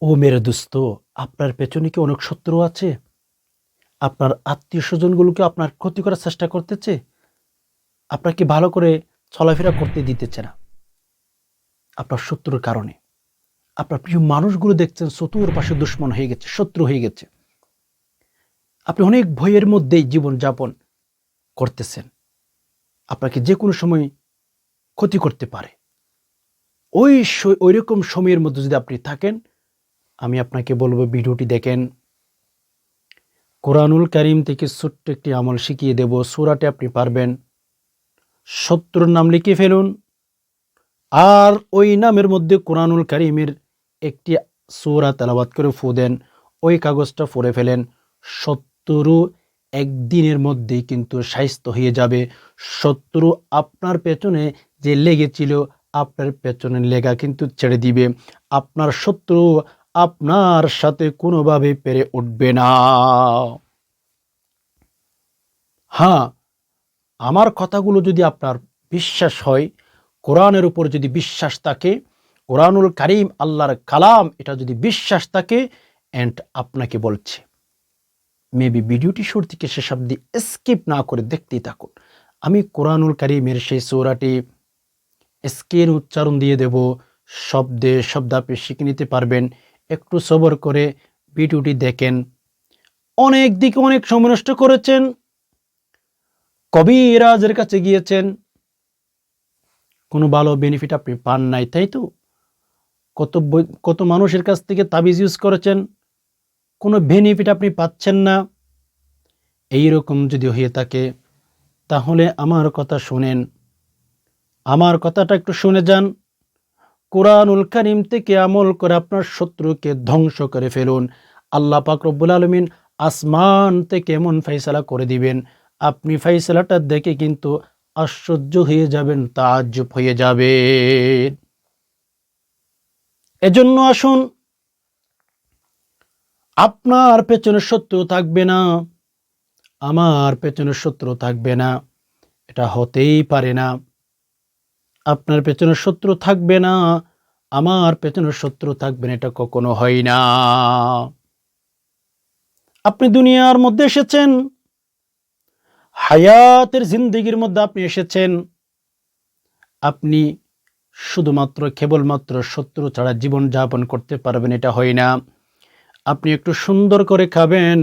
ও মেরে দোস্ত, আপনার পেছনে কি অনেক শত্রু আছে? আপনার আত্মীয় স্বজনগুলোকে আপনার ক্ষতি করার চেষ্টা করতেছে? আপনাকে ভালো করে চলাফেরা করতে দিতেছে না। আপনার শত্রুর কারণে। আপনার প্রিয় মানুষগুলো দেখছেন শত্রুর পাশে দুশ্মন হয়ে গেছে, শত্রু হয়ে গেছে। আপনি অনেক ভয়ের মধ্যেই জীবনযাপন করতেছেন। আপনাকে যে কোনো সময় ক্ষতি করতে পারে। ওই ওই রকম সময়ের মধ্যে যদি আপনি থাকেন আমি আপনাকে বলব, ভিডিওটি দেখেন। কোরআনুল করিম থেকে ছোট্ট একটি আমল শিখিয়ে দেব, সুরাটে আপনি পারবেন। শত্রুর নাম লিখে ফেলুন। আর ওই নামের মধ্যে কোরআনুল করিমের একটি সুরা তেলাবাদ করে ফু দেন, ওই কাগজটা পড়ে ফেলেন। শত্রু একদিনের মধ্যেই কিন্তু স্বাস্থ্য হয়ে যাবে। শত্রু আপনার পেছনে যে লেগেছিল, আপনার পেছনে লেগা কিন্তু ছেড়ে দিবে। আপনার শত্রু আপনার সাথে কোনোভাবে পেরে উঠবে না। হ্যাঁ আমার কথাগুলো যদি আপনার বিশ্বাস হয়, কোরআনের উপর যদি বিশ্বাস থাকে, কোরআনুল কারিম, আল্লাহর কালাম, এটা যদি বিশ্বাস থাকে অ্যান্ড আপনাকে বলছে। মেবি ভিডিওটি শুরু থেকে শেষ অব্দি স্কিপ না করে দেখতেই থাকুন। আমি কোরআনুল কারিমের সেই সৌরাটি স্কেন উচ্চারণ দিয়ে দেব। শব্দে শব্দ আপনি শিখে নিতে পারবেন। একটু সবর করে ভিডিওটি দেখেন। অনেক দিকে অনেক সময় নষ্ট করেছেন। কবিরাজের কাছে গিয়েছেন। কোনো ভালো বেনিফিট আপনি পান নাই, তাই তো? কত কত মানুষের কাছ থেকে তাবিজ ইউজ করেছেন। কোনো বেনিফিট আপনি পাচ্ছেন না। এই রকম যদি হয়ে থাকে, তাহলে আমার কথা শোনেন। আমার কথাটা একটু শুনে যান। কোরআনুল করিম থেকে আমল করে আপনার শত্রুকে ধ্বংস করে ফেলুন। আল্লাহ পাক রব্বুল আলমিন আসমান থেকে এমন ফাইসালা করে দিবেন। আপনি ফাইসালাটা দেখে কিন্তু আশ্চর্য হয়ে যাবেন, তাজ্জব হয়ে যাবে এজন্য আসুন, আপনার পেছনে শত্রু থাকবে না, আমার পেছনে শত্রু থাকবে না, এটা হতেই পারে না। আপনার পেছনে শত্রু থাকবে না, আমার পেছনে শত্রু থাকবে না, এটা কখনো হয় না। আপনি দুনিয়ার মধ্যে এসেছেন, হায়াতের জিন্দিগির মধ্যে আপনি এসেছেন, আপনি শুধুমাত্র, কেবলমাত্র শত্রু ছাড়া জীবন যাপন করতে পারবেন, এটা হয় না। আপনি একটু সুন্দর করে খাবেন,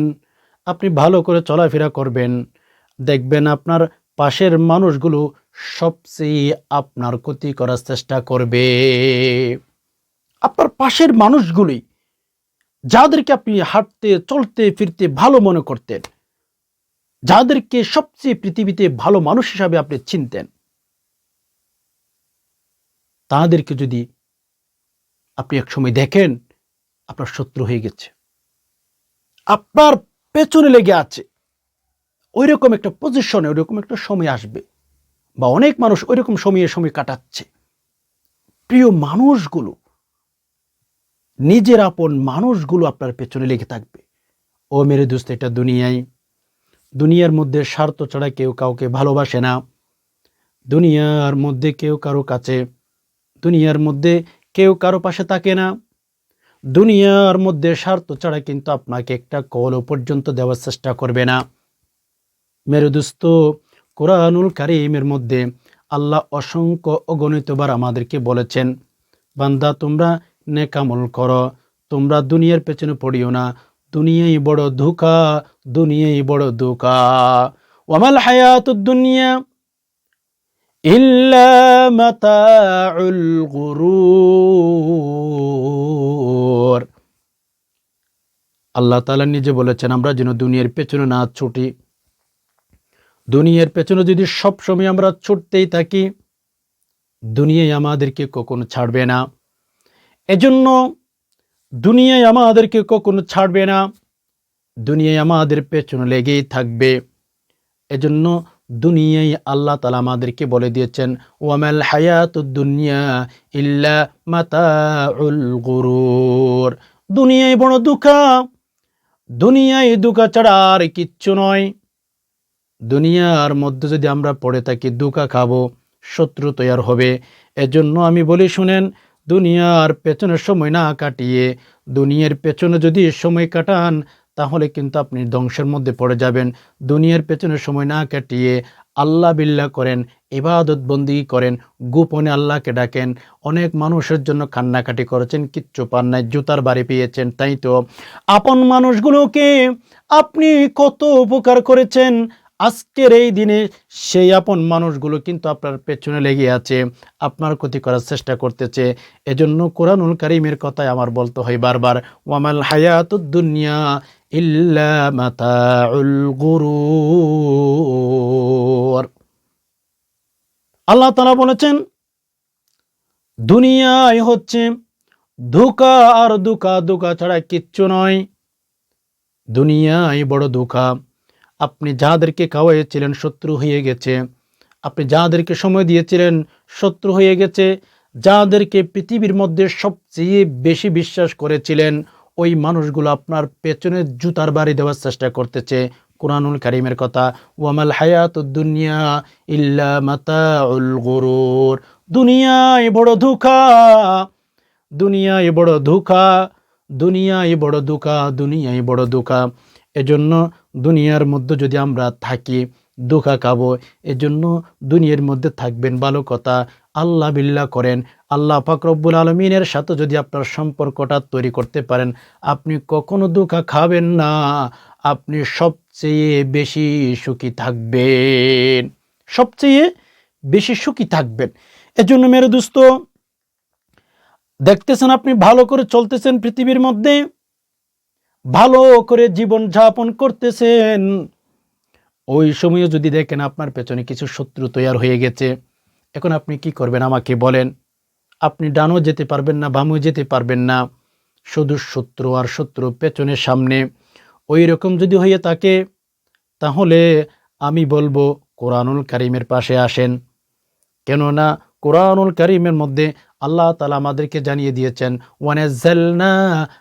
আপনি ভালো করে চলাফেরা করবেন, দেখবেন আপনার পাশের মানুষগুলো সবচেয়ে আপনার ক্ষতি করার চেষ্টা করবে। আপনার পাশের মানুষগুলি যাদেরকে আপনি হাঁটতে, চলতে, ফিরতে ভালো মনে করতেন, যাদেরকে সবচেয়ে পৃথিবীতে ভালো মানুষ হিসাবে আপনি চিনতেন, তাদেরকে যদি আপনি একসময় দেখেন, আপনার শত্রু হয়ে গেছে। আপনার পেছনে লেগে আছে। ওই রকম একটা পজিশনে ওই রকম একটা সময় আসবে। বা অনেক মানুষ ওই রকম সময়ে সময় কাটাচ্ছে। প্রিয় মানুষগুলো, নিজের আপন মানুষগুলো আপনার পেছনে লেগে থাকবে। ও মেরে দোস্ত, এটা দুনিয়ায়। দুনিয়ার মধ্যে স্বার্থ ছাড়া কেউ কাউকে ভালোবাসে না। দুনিয়ার মধ্যে কেউ কারও কাছে, দুনিয়ার মধ্যে কেউ কারও পাশে থাকে না। দুনিয়ার মধ্যে স্বার্থ ছাড়া কিন্তু আপনাকে একটা কল পর্যন্ত দেওয়ার চেষ্টা করবে না। মেরুদুস্ত কোরআনুল কারিমের মধ্যে আল্লাহ অসংখ্য অগণিতবার আমাদেরকে বলেছেন, বান্দা তোমরা নেকামল করো, তোমরা দুনিয়ার পেছনে পড়িও না, দুনিয়াই বড় ধোকা, দুনিয়াই বড় ধোকা। ওয়ামাল হায়াত দুনিয়া আল্লাহ তাআলা নিজে বলেছেন, আমরা যেন দুনিয়ার পেছনে না ছুটি দুনিয়ার পেছনে যদি সব সময় আমরা ছুটতেই থাকি, দুনিয়ায় আমাদেরকে কখনো ছাড়বে না। এজন্য দুনিয়ায় আমাদেরকে কখনো ছাড়বে না, দুনিয়ায় আমাদের পেছনে লেগেই থাকবে। এজন্য দুনিয়ায় আল্লাহ তালা আমাদেরকে বলে দিয়েছেন, ওয়ামাল হায়াত দুনিয়া ইল্লা মাতাউল গুরুর। দুনিয়ায় বড় দুঃখা, দুনিয়ায় দুঃখা ছাড়া আর কিচ্ছু নয়। দুনিয়ার মধ্যে যদি আমরা পড়ে থাকি, দুকা খাব, শত্রু তৈয়ার হবে। এজন্য আমি বলি, শুনেন দুনিয়ার পেছনে সময় না কাটিয়ে, দুনিয়ার পেছনে যদি সময় কাটান, তাহলে কিন্তু আপনি ধ্বংসের মধ্যে পড়ে যাবেন। দুনিয়ার পেছনে সময় না কাটিয়ে আল্লাহ বিল্লাহ করেন, ইবাদত বন্দি করেন, গোপনে আল্লাহকে ডাকেন। অনেক মানুষের জন্য কান্নাকাটি করেছেন, কিচ্ছু পান নাই, জুতার বাড়ি পেয়েছেন, তাই তো? আপন মানুষগুলোকে আপনি কত উপকার করেছেন? আজকের এই দিনে সেই আপন মানুষগুলো কিন্তু আপনার পেছনে লেগে আছে, আপনার ক্ষতি করার চেষ্টা করতেছে। এজন্য কোরআনুল কারিমের কথাই আমার বলতে হয় বারবার, ওয়ামাল হায়াতুদ দুনিয়া ইল্লা মাতাউল গুরুর। আল্লাহ তাআলা বলেছেন, দুনিয়ায় হচ্ছে ধোকা আর দুকা দুকা ছাড়া কিচ্ছু নয়। দুনিয়ায় বড় ধোকা। আপনি যাদেরকে খাওয়াইছিলেন শত্রু হয়ে গেছে, আপনি যাদেরকে সময় দিয়েছিলেন শত্রু হয়ে গেছে, যাদেরকে পৃথিবীর মধ্যে সবচেয়ে বেশি বিশ্বাস করেছিলেন, ওই মানুষগুলো আপনার পেছনে জুতার বাড়ি দেওয়ার চেষ্টা করতেছে। কোরআনুল কারিমের কথা, ওয়ামাল হায়াত দুনিয়া ইল্লা মাতাউল গরুর। দুনিয়ায় বড় ধোকা, দুনিয়ায় বড় ধোকা, দুনিয়ায় বড় ধোকা, দুনিয়ায় বড় ধোকা। এজন্য দুনিয়ার মধ্যে যদি আমরা থাকি দুঃখা খাব, এজন্য দুনিয়ার মধ্যে থাকবেন, ভালো কথা। আল্লাহ বিল্লাহ করেন। আল্লাহ ফাকরব্বুল আলমিনের সাথে যদি আপনার সম্পর্কটা তৈরি করতে পারেন, আপনি কখনো দুঃখা খাবেন না। আপনি সবচেয়ে বেশি সুখী থাকবেন। সবচেয়ে বেশি সুখী থাকবেন। এজন্য মেরে দোস্ত, দেখতেছেন আপনি ভালো করে চলতেছেন পৃথিবীর মধ্যে। ভালো করে জীবন যাপন করতেছেন। ওই সময়ে যদি দেখেন আপনার পেছনে কিছু শত্রু তৈরি হয়ে গেছে, এখন আপনি কি করবেন আমাকে বলেন। আপনি ডানও যেতে পারবেন না, বামও যেতে পারবেন না। শুধু শত্রু আর শত্রু পেছনের সামনে। ওই রকম যদি হয়ে থাকে, তাহলে আমি বলব, কোরআনুল কারিমের পাশে আসেন। কেননা কোরআনুল করিমের মধ্যে আল্লাহ তালা আমাদেরকে জানিয়ে দিয়েছেন ওয়ানাজ্জালনা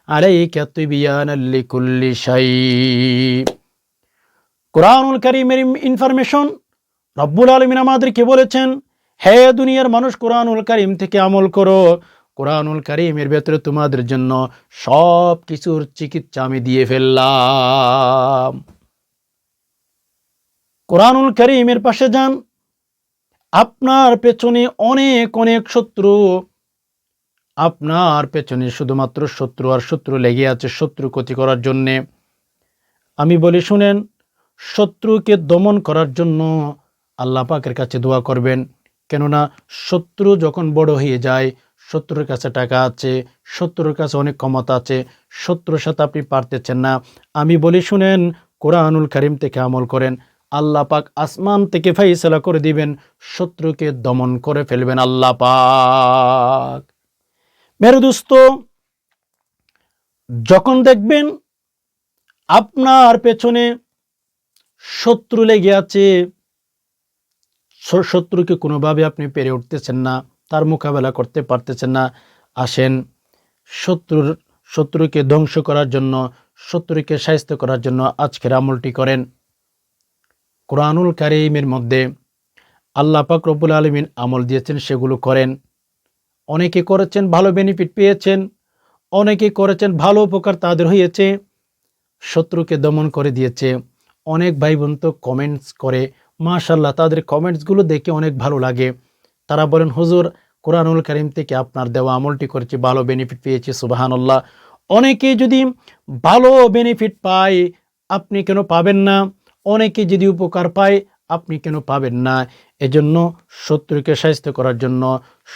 আলাইকা তিবিয়ানাল লিকুল্লি কোরআনুল কারিমের ইনফরমেশন রব্বুল আলমিন আমাদেরকে বলেছেন, হে দুনিয়ার মানুষ, কোরআনুল করিম থেকে আমল করো। কোরআনুল করিমের ভেতরে তোমাদের জন্য সব কিছুর চিকিৎসা আমি দিয়ে ফেললাম। কোরআনুল করিমের পাশে যান আপনার পেছনে অনেক অনেক শত্রু। আপনার পেছনে শুধুমাত্র শত্রু আর শত্রু লেগে আছে শত্রু ক্ষতি করার জন্যে। আমি বলি, শুনেন, শত্রুকে দমন করার জন্য আল্লাহ পাকের কাছে দোয়া করবেন। কেননা শত্রু যখন বড় হয়ে যায়, শত্রুর কাছে টাকা আছে, শত্রুর কাছে অনেক ক্ষমতা আছে, শত্রুর সাথে আপনি পারতেছেন না। আমি বলি, শুনেন, কোরআনুল করিম থেকে আমল করেন। আল্লাহ পাক আসমান থেকে ফাইসলা করে দিবেন, শত্রুকে দমন করে ফেলবেন আল্লাহ পাক। মেরু দোস্ত, যখন দেখবেন আপনার পেছনে শত্রু লেগে আছে শত্রুকে কোনোভাবে আপনি পেরে উঠতেছেন না, তার মোকাবেলা করতে পারতেছেন না, আসেন শত্রুর, শত্রুকে ধ্বংস করার জন্য, শত্রুকে সাহিত্য করার জন্য আজকের আমলটি করেন। কোরআনুল কারিমের মধ্যে আল্লাহ পাক রব্বুল আলমিন আমল দিয়েছেন, সেগুলো করেন। অনেকে করেছেন, ভালো বেনিফিট পেয়েছেন। অনেকে করেছেন, ভালো উপকার তাদের হয়েছে। শত্রুকে দমন করে দিয়েছে। অনেক ভাই বোন তো কমেন্টস করে। মাশাল্লাহ তাদের কমেন্টসগুলো দেখে অনেক ভালো লাগে। তারা বলেন, হুজুর, কোরআনুল করিম থেকে আপনার দেওয়া আমলটি করেছি, ভালো বেনিফিট পেয়েছি, সুবাহানুল্লাহ। অনেকে যদি ভালো বেনিফিট পায়, আপনি কেন পাবেন না? অনেকে যদি উপকার পায়, আপনি কেন পাবেন না? এজন্য শত্রুকে সাহিত্য করার জন্য,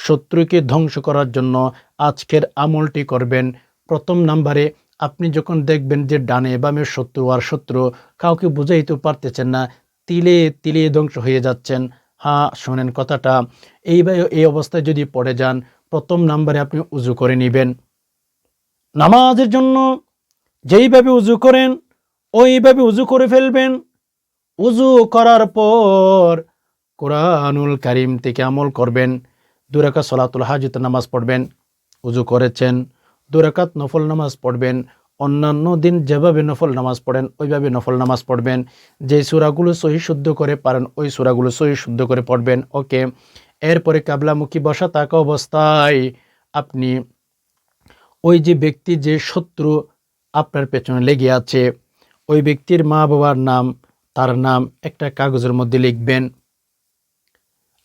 শত্রুকে ধ্বংস করার জন্য আজকের আমলটি করবেন। প্রথম নাম্বারে আপনি যখন দেখবেন যে ডানে বামে শত্রু আর শত্রু কাউকে বুঝাইতে পারতেছেন না, তিলে তিলে ধ্বংস হয়ে যাচ্ছেন। হ্যাঁ শোনেন কথাটা। এইভাবে এই অবস্থায় যদি পড়ে যান, প্রথম নাম্বারে আপনি উজু করে নেবেন। নামাজের জন্য যেইভাবে উজু করেন, ওইভাবে উজু করে ফেলবেন। উজু করার পর কোরআনুল কারিম থেকে আমল করবেন। দুরাকা সলাতুল হাজিত নামাজ পড়বেন। উজু করেছেন দুরাকাত নফল নামাজ পড়বেন। অন্যান্য দিন যেভাবে নফল নামাজ পড়েন, ওইভাবে নফল নামাজ পড়বেন। যে সুরাগুলো সহি শুদ্ধ করে পারেন, ওই সুরাগুলো সহি শুদ্ধ করে পড়বেন। ওকে, এরপরে কাবলামুখী বসা থাকা অবস্থায় আপনি ওই যে ব্যক্তি যে শত্রু আপনার পেছনে লেগে আছে, ওই ব্যক্তির মা বাবার নাম তার নাম একটা কাগজের মধ্যে লিখবেন,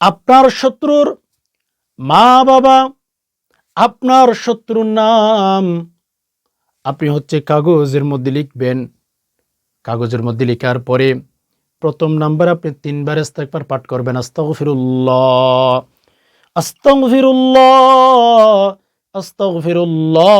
আপনার শত্রুর মা বাবা আপনার শত্রুর নাম। আপনি হচ্ছে কাগজের মধ্যে লিখবেন। কাগজের মধ্যে লেখার পরে প্রথম নাম্বার আপনি তিনবার ইস্তেগফার পাঠ করবেন, আস্তাগফিরুল্লাহ আস্তাগফিরুল্লাহ আস্তাগফিরুল্লাহ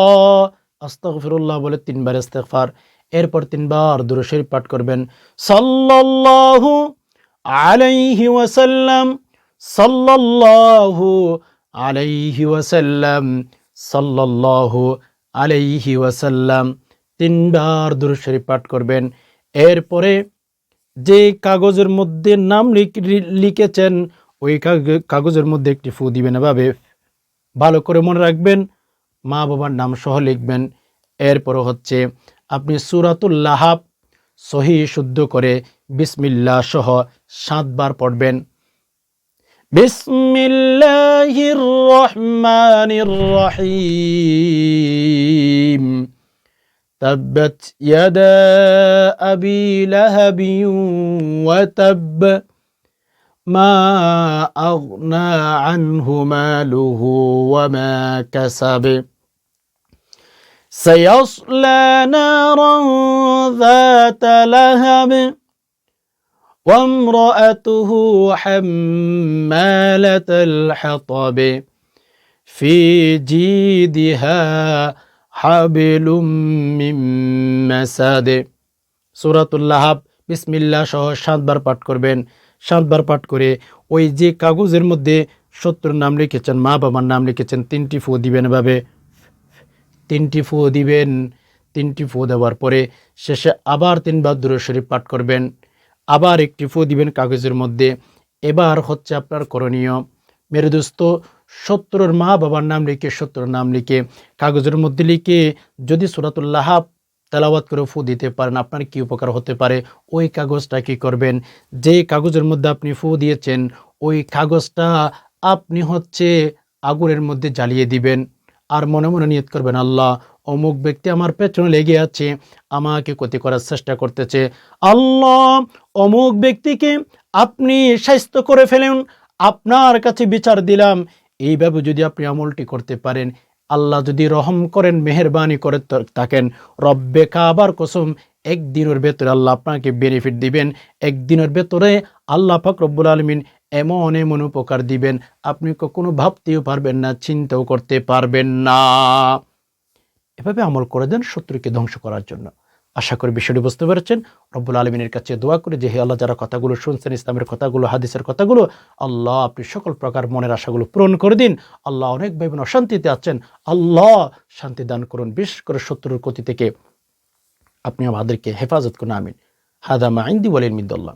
আস্তাগফিরুল্লাহ বলে তিনবার ইস্তেগফার। এরপর তিনবার দুরূদ পাঠ করবেন। সাল্লাল্লাহু আলাইহি ওয়াসাল্লাম, সাল্লাল্লাহু আলাইহি ওয়াসাল্লাম, সাল্লাল্লাহু আলাইহি ওয়াসাল্লাম। তিনবার দুরূদ পাঠ করবেন। এরপরে যে কাগজের মধ্যে নাম লিখেছেন, ওই কাগ- কাগজের মধ্যে একটি ফু দিবেন এভাবে। ভালো করে মনে রাখবেন মা বাবার নাম সহ লিখবেন। এরপর হচ্ছে আপনি সুরাতুল লাহাব সহি শুদ্ধ করে বিসমিল্লা সহ সাতবার পড়বেন। বিসমিল্লাহির রহমানির রহিম। তাব্বাত ইয়াদা আবি লাহাবি ওয়া তাব মা আগনা আনহু মালুহু ওয়া মা سيصلى نارا ذات لهب وامرأته حمالة الحطب في جيدها حبل من مسد সুরাতুল্লাহাব বিসমিল্লাহ সহ সাতবার পাঠ করবেন সাতবার পাঠ করে ওই যে কাগজের মধ্যে শত্রুর নাম লিখেছেন মা বাবার নাম লিখেছেন তিনটি ফু দিবেন এভাবে তিনটি ফু দিবেন, তিনটি ফু দেওয়ার পরে শেষে আবার তিনবার দূর শরীফ পাঠ করবেন। আবার একটি ফু দিবেন কাগজের মধ্যে। এবার হচ্ছে আপনার করণীয়, মেরে দোস্ত মা বাবার নাম লিখে শত্রুর নাম লিখে কাগজের মধ্যে লিখে যদি সুরাতুল্লাহ তেলাওয়াত করে ফু দিতে পারেন, আপনার কি উপকার হতে পারে? ওই কাগজটা কি করবেন? যে কাগজের মধ্যে আপনি ফু দিয়েছেন, ওই কাগজটা আপনি হচ্ছে আগুনের মধ্যে জ্বালিয়ে দিবেন। আর মনে মনে নিয়ত করবেন, আল্লাহ অমুক ব্যক্তি আমার পেছনে লেগে আছে, আমাকে ক্ষতি করার চেষ্টা করতেছে। আল্লাহ অমুক ব্যক্তিকে আপনি স্বাস্থ্য করে ফেলেন, আপনার কাছে বিচার দিলাম। এইভাবে যদি আপনি আমলটি করতে পারেন, আল্লাহ যদি রহম করেন, মেহরবানি করে থাকেন, রব্বে কাবার কসম, একদিনের ভেতরে আল্লাহ আপনাকে বেনিফিট দিবেন, একদিনের ভেতরে আল্লাহ পাক রব্বুল আলমিন এমন এমন উপকার দিবেন, আপনি কখনো ভাবতেও পারবেন না, চিন্তাও করতে পারবেন না। এভাবে আমল করে দেন শত্রুকে ধ্বংস করার জন্য। আশা করি বিষয়টি বুঝতে পেরেছেন। রব্বুল আলমিনের কাছে দোয়া করে যে, হে আল্লাহ, যারা কথাগুলো শুনছেন, ইসলামের কথাগুলো, হাদিসের কথাগুলো, আল্লাহ আপনি সকল প্রকার মনের আশাগুলো পূরণ করে দিন। আল্লাহ অনেক ভাই বোন অশান্তিতে আছেন। আল্লাহ শান্তি দান করুন। বিশেষ করে শত্রুর ক্ষতি থেকে আপনি আমাদেরকে হেফাজত করুন। আমিন। হাদা মাইন্দি ওয়ালিন মিদ্দুল্লাহ